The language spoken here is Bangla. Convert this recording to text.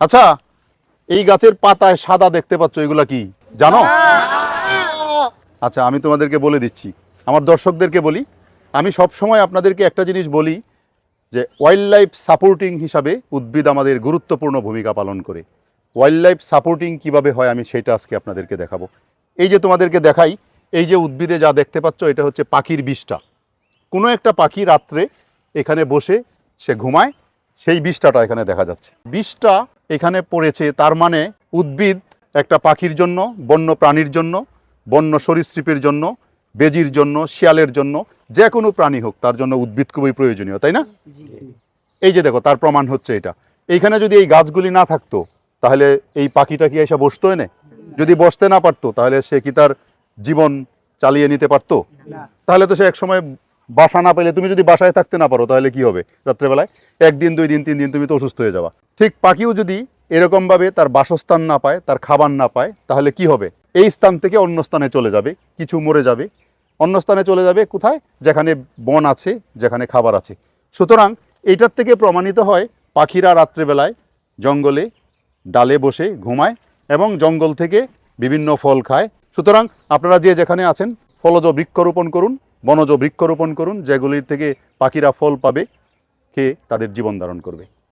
আচ্ছা এই গাছের পাতায় সাদা দেখতে পাচ্ছ, এগুলা কি? জানো? আচ্ছা আমি তোমাদেরকে বলে দিচ্ছি। আমার দর্শকদেরকে বলি, আমি সব সময় আপনাদেরকে একটা জিনিস বলি যে ওয়াইল্ড লাইফ সাপোর্টিং হিসাবে উদ্ভিদ আমাদের গুরুত্বপূর্ণ ভূমিকা পালন করে। ওয়াইল্ড লাইফ সাপোর্টিং কীভাবে হয়, আমি সেটা আজকে আপনাদেরকে দেখাবো। এই যে তোমাদেরকে দেখাই, এই যে উদ্ভিদে যা দেখতে পাচ্ছ, এটা হচ্ছে পাখির বিষটা কোনো একটা পাখি রাত্রে এখানে বসে সে ঘুমায় সেই বিষটাটা এখানে দেখা যাচ্ছে। বিষটা এখানে পড়েছে তার মানে উদ্ভিদ একটা পাখির জন্য বন্য প্রাণীর জন্য বন্য সরীসৃপের জন্য বেজির জন্য শিয়ালের জন্য যে কোনো প্রাণী হোক তার জন্য উদ্ভিদ খুবই প্রয়োজনীয় তাই না? এই যে দেখো তার প্রমাণ হচ্ছে এটা। এইখানে যদি এই গাছগুলি না থাকতো তাহলে এই পাখিটা কি এসে বসতো এনে? যদি বসতে না পারতো তাহলে সে কি তার জীবন চালিয়ে নিতে পারতো? তাহলে তো সে একসময় বাসা না পেলে তুমি যদি বাসায় থাকতে না পারো, তাহলে কি হবে রাত্রেবেলায়? একদিন, দুই দিন, তিন দিন তুমি তো অসুস্থ হয়ে যাবা। ঠিক পাখিও যদি এরকমভাবে তার বাসস্থান না পায়, তার খাবার না পায়, তাহলে কি হবে? এই স্থান থেকে অন্য স্থানে চলে যাবে, কিছু মরে যাবে। অন্য স্থানে চলে যাবে কোথায়? যেখানে বন আছে, যেখানে খাবার আছে। সুতরাং এইটার থেকে প্রমাণিত হয় পাখিরা রাত্রেবেলায় জঙ্গলে ডালে বসে ঘুমায় এবং জঙ্গল থেকে বিভিন্ন ফল খায়। সুতরাং আপনারা যে যেখানে আছেন, ফলজ বৃক্ষরোপণ করুন। বনজ বৃক্ষরোপণ করুন যেগুলির থেকে পাখিরা ফল পাবে খেয়ে তাদের জীবন ধারণ করবে।